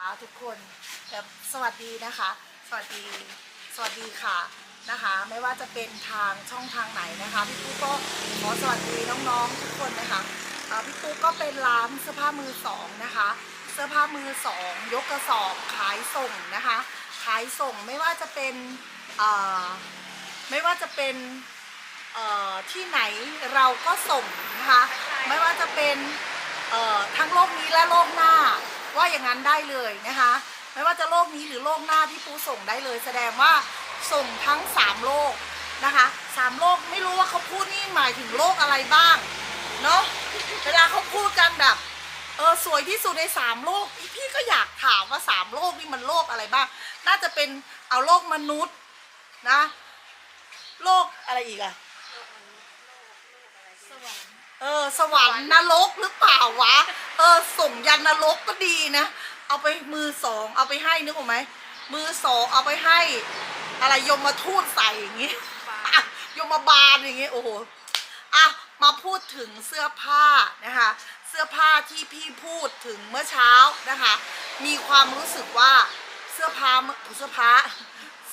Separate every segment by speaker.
Speaker 1: ค่ะทุกคนแบบสวัสดีนะคะ สวัสดีสวัสดีค่ะนะคะ ไม่ว่าจะเป็นทางช่องทางไหนนะคะพี่ปุ๊กก็ขอสวัสดีน้องๆทุกคนนะคะพี่ปุ๊กก็เป็นร้านเสื้อผ้ามือสองนะคะ เสื้อผ้ามือสองยกกระสอบขายส่งนะคะ ขายส่งไม่ว่าจะเป็นอ่าไม่ว่าจะเป็นเอ่อที่ไหนเราก็ส่งนะคะ ไม่ว่าจะเป็นเอ่อทั้งโลกนี้และโลกหน้า ว่าอย่างนั้นได้เลยนะคะ ไม่ว่าจะโลกนี้หรือโลกหน้าพี่ปูส่งได้เลย แสดงว่าส่งทั้งสามโลกนะคะสามโลกไม่รู้ว่าเขาพูดนี่หมายถึงโลกอะไรบ้างเนาะเวลาเขาพูดกันแบบเออสวยที่สุดในสามโลกพี่ก็อยากถามว่าสามโลกนี่มันโลกอะไรบ้าง น่าจะเป็นเอาโลกมนุษย์นะ โลกอะไรอีกอะ
Speaker 2: สวรรค์
Speaker 1: เออ สวรรค์นรกหรือเปล่าวะ เออ ส่งยันนรกก็ดีนะ เอาไปมือสอง เอาไปให้นึกออกไหม มือสองเอาไปให้ อะไรยมมาทูตใส่อย่างงี้อะยมบาลอย่างงี้ โอ้โหอะมาพูดถึงเสื้อผ้านะคะ เสื้อผ้าที่พี่พูดถึงเมื่อเช้านะคะ มีความรู้สึกว่าเสื้อผ้าเสื้อผ้า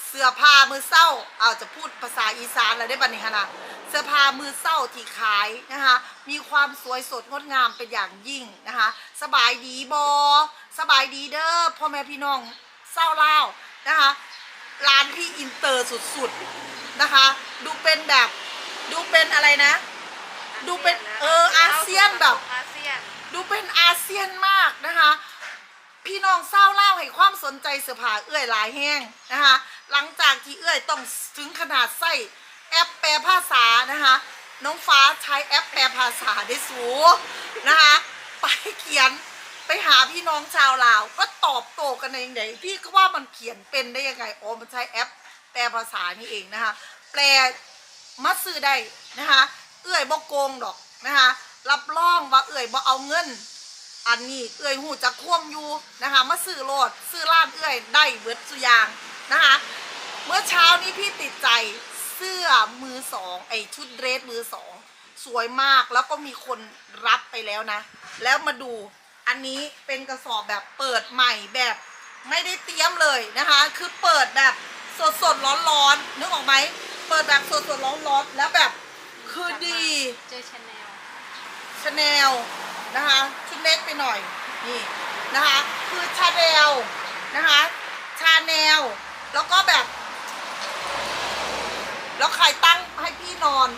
Speaker 1: เสื้อผ้ามือเศร้าเอาจะพูดภาษาอีสานอะไรได้บัดนี้ขนาดเสื้อผ้ามือเศร้าที่ขายนะคะ มีความสวยสดงดงามเป็นอย่างยิ่งนะคะ สบายดีบอสบายดีเด้อพ่อแม่พี่น้องเศร้าเล่าวนะคะร้านพี่อินเตอร์สุดๆนะคะ ดูเป็นแบบดูเป็นอะไรนะ ดูเป็นเอออาเซียนแบบ
Speaker 2: อาเซียน
Speaker 1: ดูเป็นอาเซียนมากนะคะ พี่น้องเศร้าเล่าให้ความสนใจเสื้อผ้าเอื้อยหลายแห้งนะคะ หลังจากที่เอื้อยต้องถึงขนาดใส่แอปแปลภาษานะคะน้องฟ้าใช้แอปแปลภาษาได้สูนะคะไปเขียนไปหาพี่น้องชาวลาวก็ตอบโต้กันเองไหนพี่ก็ว่ามันเขียนเป็นได้ยังไงอ๋อมันใช้แอปแปลภาษานี่เองนะคะแปลมัดซื้อได้นะคะเอื้อยบ่โกงดอกนะคะรับรองว่าเอื้อยบ่เอาเงิน อันนี้เอื้อยหูจะคว่ำอยู่นะคะมาซื้อโลดซื้อร้านเอื้อยได้เบิดสุยาง นะคะ เมื่อเช้านี้พี่ติดใจเสื้อมือสองไอชุดเดรสมือสองสวยมากแล้วก็มีคนรับไปแล้วนะ แล้วมาดูอันนี้เป็นกระสอบแบบเปิดใหม่แบบไม่ได้เตรียมเลยนะคะ คือเปิดแบบสดสดร้อนร้อนๆนึกออกไหมเปิดแบบสดสดร้อนร้อนๆแล้วแบบคือดี
Speaker 2: เจอชาแนล
Speaker 1: ชาแนลนะคะชุดเล็กไปหน่อยนี่นะคะ คือชาแนลนะคะชาแนล แล้วก็แบบ แล้วใครตั้งให้พี่นอน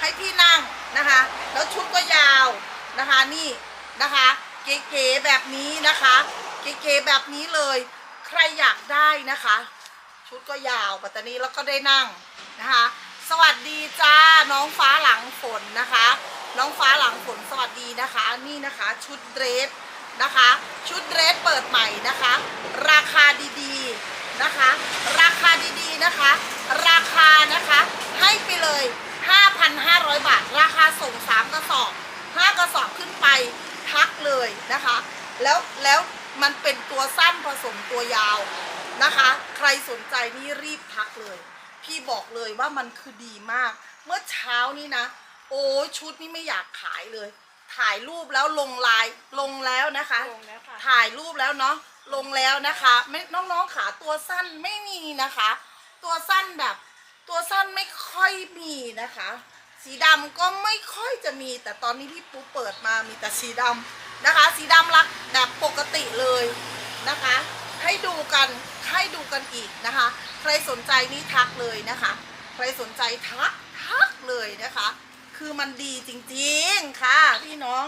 Speaker 1: ให้พี่นั่งนะคะ แล้วชุดก็ยาวนะคะนี่นะคะ เก๋ๆแบบนี้นะคะ เก๋ๆแบบนี้เลย ใครอยากได้นะคะ ชุดก็ยาวปัตตานีแล้วก็ได้นั่งนะคะ สวัสดีจ้าน้องฟ้าหลังฝนนะคะ น้องฟ้าหลังฝนสวัสดีนะคะ นี่นะคะชุดเดรสนะคะ ชุดเดรสเปิดใหม่นะคะ ราคาดีๆ นะคะ ราคาดีๆนะคะ ราคานะคะให้ไปเลย 5,500 บาท ราคาส่ง 3 กระสอบ 5 กระสอบขึ้นไปทักเลยนะคะ แล้วแล้วมันเป็นตัวสั้นผสมตัวยาวนะคะ ใครสนใจนี่รีบทักเลย พี่บอกเลยว่ามันคือดีมาก เมื่อเช้านี้นะ โอ้ยชุดนี่ไม่อยากขายเลย ถ่ายรูปแล้วลงไลน์ลงแล้วนะคะ
Speaker 2: ลงแล้วค่ะ
Speaker 1: ถ่ายรูปแล้วเนาะ ลงแล้วนะคะไม่น้องๆขาตัวสั้นไม่มีนะคะ ตัวสั้นแบบ ตัวสั้นไม่ค่อยมีนะคะ สีดำก็ไม่ค่อยจะมี แต่ตอนนี้พี่ปูเปิดมามีแต่สีดำนะคะ สีดำรักแบบปกติเลยนะคะ ให้ดูกันให้ดูกันอีกนะคะ ใครสนใจนี่ทักเลยนะคะ ใครสนใจทักทักเลยนะคะ คือมันดีจริงๆค่ะพี่น้อง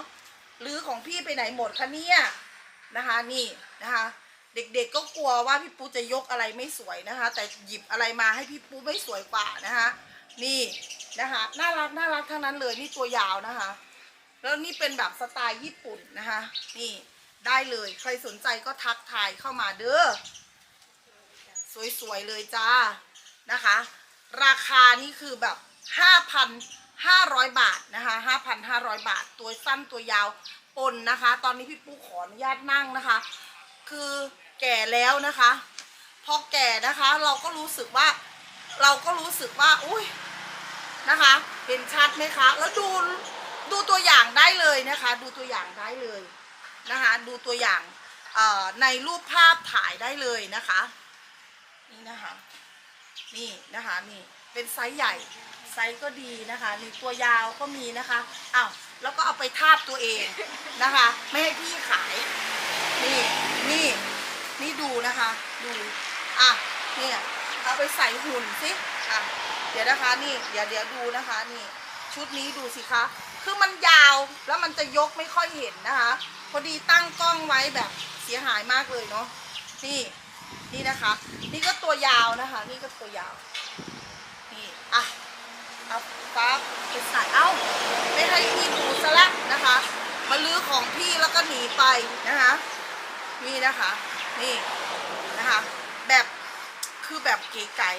Speaker 1: หรือของพี่ไปไหนหมดคะเนี่ยนะคะนี่ นะคะ เด็กๆก็กลัวว่าพี่ปูจะยกอะไรไม่สวยนะคะ แต่หยิบอะไรมาให้พี่ปูไม่สวยกว่านะคะ นี่นะคะน่ารักน่ารักทั้งนั้นเลยนี่ตัวยาวนะคะ แล้วนี่เป็นแบบสไตล์ญี่ปุ่นนะคะ นี่ได้เลยใครสนใจก็ทักทายเข้ามาเด้อสวยๆเลยจ้านะคะ ราคานี่คือแบบ 5,500 บาทนะคะ 5,500 บาท ตัวสั้นตัวยาวปนนะคะ ตอนนี้พี่ปูขออนุญาตนั่งนะคะ คือแก่แล้วนะคะ พอแก่นะคะ เราก็รู้สึกว่า เราก็รู้สึกว่า อุ้ยนะคะ เห็นชัดไหมคะ แล้วดูดูตัวอย่างได้เลยนะคะ ดูตัวอย่างได้เลยนะคะ ดูตัวอย่างในรูปภาพถ่ายได้เลยนะคะ นี่นะคะ นี่นะคะนี่เป็นไซส์ใหญ่ไซส์ก็ดีนะคะนี่ตัวยาวก็มีนะคะอ้าวแล้วก็เอาไปทาบตัวเองนะคะ ไม่ให้พี่ขายนี่ นี่ นี่ดูนะคะ ดู อะ เนี่ย เอาไปใส่หุ่นสิอะ เดี๋ยวนะคะ นี่ เดี๋ยวเดี๋ยวดูนะคะ นี่ ชุดนี้ดูสิคะ คือมันยาว แล้วมันจะยกไม่ค่อยเห็นนะคะ พอดีตั้งกล้องไว้แบบเสียหายมากเลยเนาะ นี่ นี่นะคะ นี่ก็ตัวยาวนะคะ นี่ก็ตัวยาว นี่ อะ เอาปั๊บไปใส่เอ้า ไม่ให้พี่ดูซะละนะคะ มาลื้อของพี่แล้วก็หนีไปนะคะ นี่นะคะ นี่นะคะ แบบคือแบบเก๋ไก๋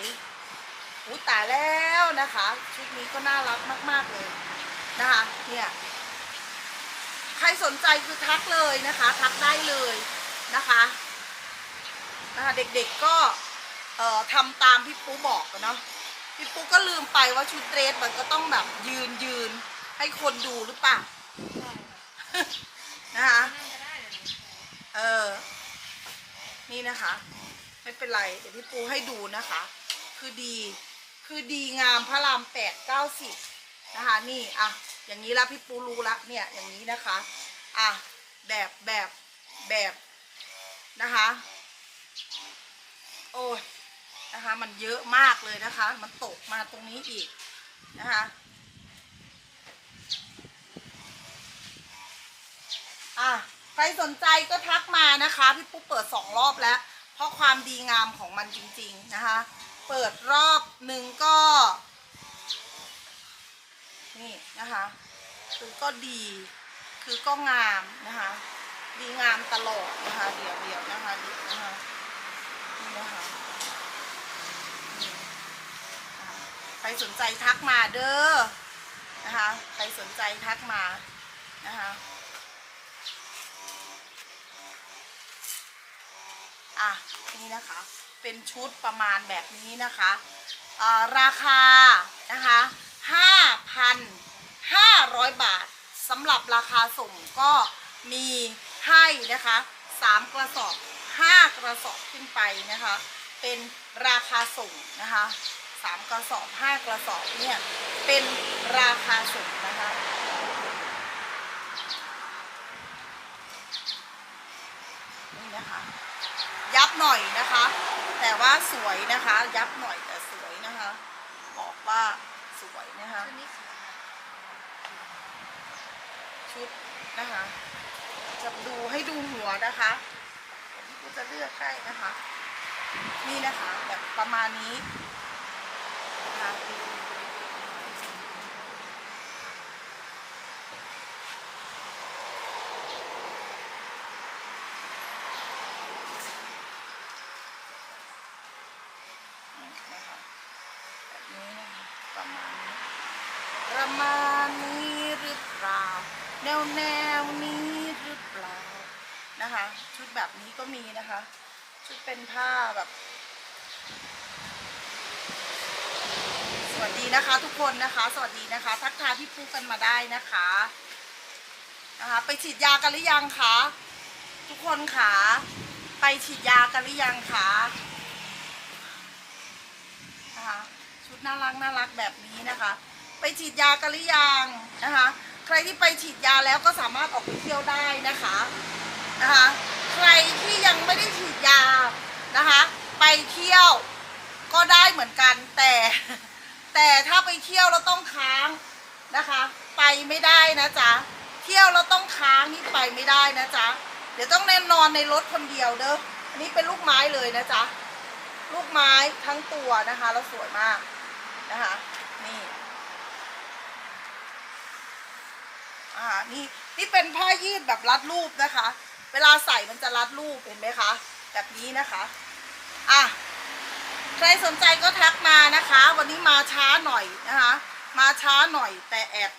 Speaker 1: อุ้ตายแล้วนะคะ ชุดนี้ก็น่ารักมากๆเลยนะคะ เนี่ย ใครสนใจคือทักเลยนะคะ ทักได้เลยนะคะนะคะเด็กๆก็เอ่อทำตามพี่ปูบอกอะเนาะพี่ปูก็ลืมไปว่าชุดเดรสมันก็ต้องแบบยืนยืนให้คนดูหรือเปล่านะคะ เออ นี่นะคะ ไม่เป็นไรเดี๋ยวพี่ปูให้ดูนะคะ คือดี คือดีงามพระรามแปดเก้าสิบนะคะนี่อะอย่างนี้ละพี่ปูรู้ละเนี่ยอย่างนี้นะคะอะแบบแบบแบบนะคะ โอ้ยนะคะ มันเยอะมากเลยนะคะ มันตกมาตรงนี้อีกนะคะอะ รสนใจก็ทักมานะคะ พี่ปุ๊บเปิดสองรอบแล้ว เพราะความดีงามของมันจริงๆนะคะ เปิดรอบหนึ่งก็ นี่นะคะ คือก็ดี คือก็งามนะคะ ดีงามตลอดนะคะ เดี๋ยวเดี๋ยวนะคะดีนะคะนี่นะคะนี่นะคะใครสนใจทักมาเด้อนะคะ ใครสนใจทักมานะคะ อะนี่นะคะ เป็นชุดประมาณแบบนี้นะคะอ่อราคานะคะ5,500 บาทสำหรับราคาส่งก็มีให้นะคะ3กระสอบ 5 กระสอบขึ้นไปนะคะ เป็นราคาส่งนะคะ3กระสอบ 5 กระสอบเนี่ยเป็นราคาส่งนะคะ นี่นะคะ ยับหน่อยนะคะ แต่ว่าสวยนะคะ ยับหน่อยแต่สวยนะคะ บอกว่าสวยนะคะชุดนะคะ จะดูให้ดูหัวนะคะพี่กูจะเลือกให้นะคะ นี่นะคะแบบประมาณนี้นะคะนี่นะคะแบบนี้นะคะประมาณนี้ ประมาณนี้หรือเปล่า แนวแนวนี้หรือเปล่านะคะ ชุดแบบนี้ก็มีนะคะ ชุดเป็นผ้าแบบ สวัสดีนะคะ ทุกคนนะคะ สวัสดีนะคะ ทักทายพี่ปูกันมาได้นะคะนะคะ ไปฉีดยากันหรือยังคะทุกคนคะไปฉีดยากันหรือยังคะนะคะชุดน่ารักน่ารักแบบนี้นะคะ ไปฉีดยากันหรือยังนะคะ ใครที่ไปฉีดยาแล้วก็สามารถออกไปเที่ยวได้นะคะนะคะ ใครที่ยังไม่ได้ฉีดยานะคะ ไปเที่ยวก็ได้เหมือนกันแต่ แต่ถ้าไปเที่ยวเราต้องค้างนะคะ ไปไม่ได้นะจ๊ะเที่ยวเราต้องค้างนี่ไปไม่ได้นะจ๊ะเดี๋ยวต้องแน่นอนในรถคนเดียวเด้ออันนี้เป็นลูกไม้เลยนะจ๊ะลูกไม้ทั้งตัวนะคะ แล้วสวยมากนะคะนี่ อ่านี่นี่เป็นผ้ายืดแบบรัดรูปนะคะ เวลาใส่มันจะรัดรูปเห็นไหมคะ แบบนี้นะคะอะใครสนใจก็ทักมานะคะ วันนี้มาช้าหน่อยนะคะ มาช้าหน่อยแต่แอบ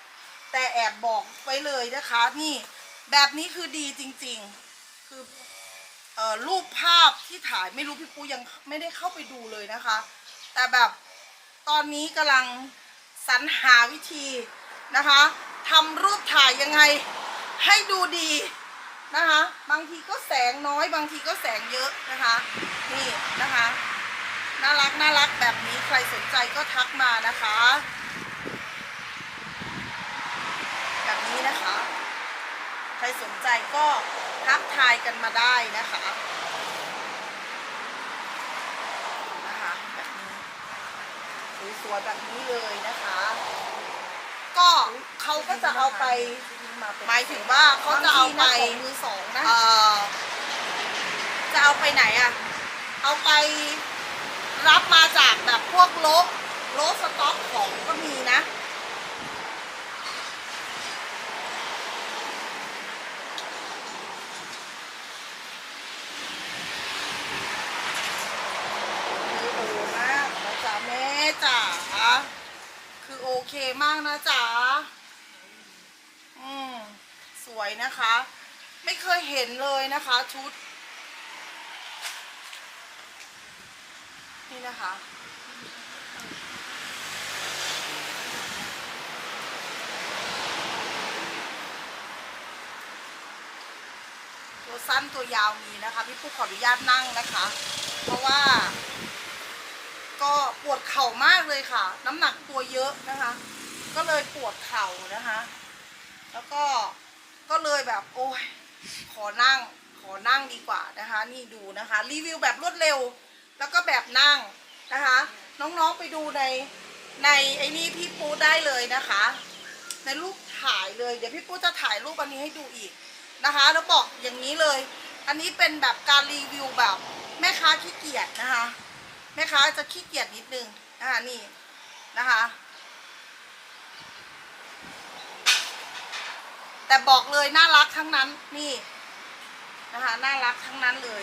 Speaker 1: แต่แอบบอกไว้เลยนะคะ นี่แบบนี้คือดีจริง ๆ คือเอ่อรูปภาพที่ถ่ายไม่รู้พี่ปูยังไม่ได้เข้าไปดูเลยนะคะ แต่แบบตอนนี้กำลังสรรหาวิธีนะคะ ทำรูปถ่ายยังไงให้ดูดีนะคะ บางทีก็แสงน้อยบางทีก็แสงเยอะนะคะ นี่นะคะ น่ารักน่ารักแบบนี้ใครสนใจก็ทักมานะคะ แบบนี้นะคะ ใครสนใจก็ทักทายกันมาได้นะคะนะคะแบบนี้สวยๆแบบนี้เลยนะคะ ก็เขาก็จะเอาไปหมายถึงว่าเขาจะเอาไป
Speaker 2: ของมือสองนะ
Speaker 1: เอ่อจะเอาไปไหนอะเอาไปรับมาจากแบบพวกโลกโลกสต็อกของก็มีนะ คือโอมากนะจ๊ะแม่จ๋า คือโอ เคมากนะจ๊ะอืมสวยนะคะ ไม่เคยเห็นเลยนะคะชุด นี่นะคะ ตัวสั้นตัวยาวมีนะคะ พี่ปุ๊กขออนุญาตนั่งนะคะ เพราะว่า ก็ปวดเข่ามากเลยค่ะ น้ำหนักตัวเยอะนะคะ ก็เลยปวดเข่านะคะ แล้วก็ก็เลยแบบโอ้ยขอนั่งขอนั่งดีกว่านะคะ นี่ดูนะคะ รีวิวแบบรวดเร็ว แล้วก็แบบนั่งนะคะ น้องๆไปดูในในไอ้นี่พี่ปูได้เลยนะคะ ในรูปถ่ายเลย เดี๋ยวพี่ปูจะถ่ายรูปอันนี้ให้ดูอีกนะคะ แล้วบอกอย่างนี้เลย อันนี้เป็นแบบการรีวิวแบบแม่ค้าขี้เกียจนะคะ แม่ค้าจะขี้เกียจนิดนึงนะคะนี่นะคะ แต่บอกเลยน่ารักทั้งนั้นนี่นะคะน่ารักทั้งนั้นเลย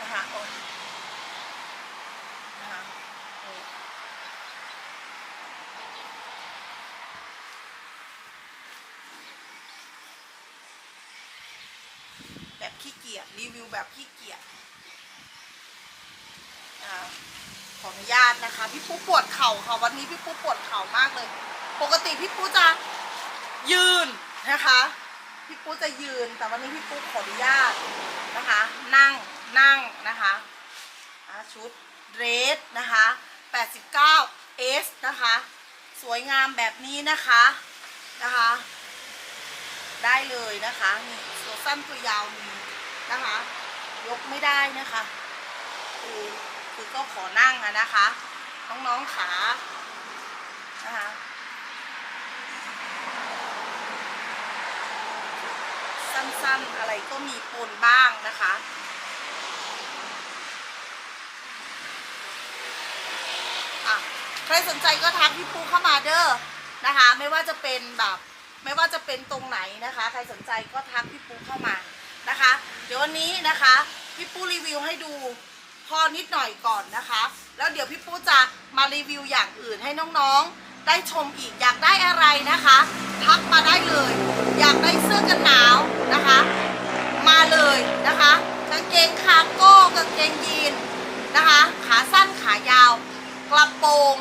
Speaker 1: นะคะโอ้ยแบบขี้เกียจรีวิวแบบขี้เกียจ ขออนุญาตนะคะ พี่ปุ๊ปวดเข่าค่ะวันนี้พี่ปุ๊ปวดเข่ามากเลย ปกติพี่ปุ๊จะยืนนะคะ พี่ปุ๊จะยืน แต่วันนี้พี่ปุ๊ขออนุญาตนะคะ นั่งนั่งนะคะชุดเรสนะคะ 89 S นะคะ สวยงามแบบนี้นะคะนะคะ ได้เลยนะคะนี่ตัวสั้นตัวยาวมีนะคะ ยกไม่ได้นะคะคือ คือก็ขอนั่งอะนะคะ น้องๆขานะคะสั้นๆอะไรก็มีปนบ้างนะคะอะใครสนใจก็ทักพี่ปูเข้ามาเด้อนะคะ ไม่ว่าจะเป็นแบบไม่ว่าจะเป็นตรงไหนนะคะ ใครสนใจก็ทักพี่ปูเข้ามานะคะ เดี๋ยววันนี้นะคะ พี่ปูรีวิวให้ดู พอนิดหน่อยก่อนนะคะ แล้วเดี๋ยวพี่ปูจะมารีวิวอย่างอื่นให้น้องๆ ได้ชมอีกอยากได้อะไรนะคะทักมาได้เลย อยากได้เสื้อกันหนาวนะคะ มาเลยนะคะกางเกงคาร์โก้กางเกงยีนนะคะ ขาสั้นขายาว กระโปรง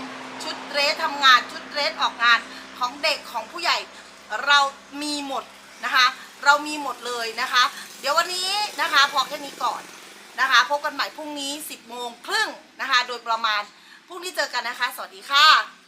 Speaker 1: ชุดเดรสทำงานชุดเดรสออกงานของเด็กของผู้ใหญ่เรามีหมดนะคะ เรามีหมดเลยนะคะ เดี๋ยววันนี้นะคะ พอแค่นี้ก่อน นะคะ พบกันใหม่พรุ่งนี้ 10โมงครึ่งนะคะ โดยประมาณพรุ่งนี้เจอกันนะคะ สวัสดีค่ะ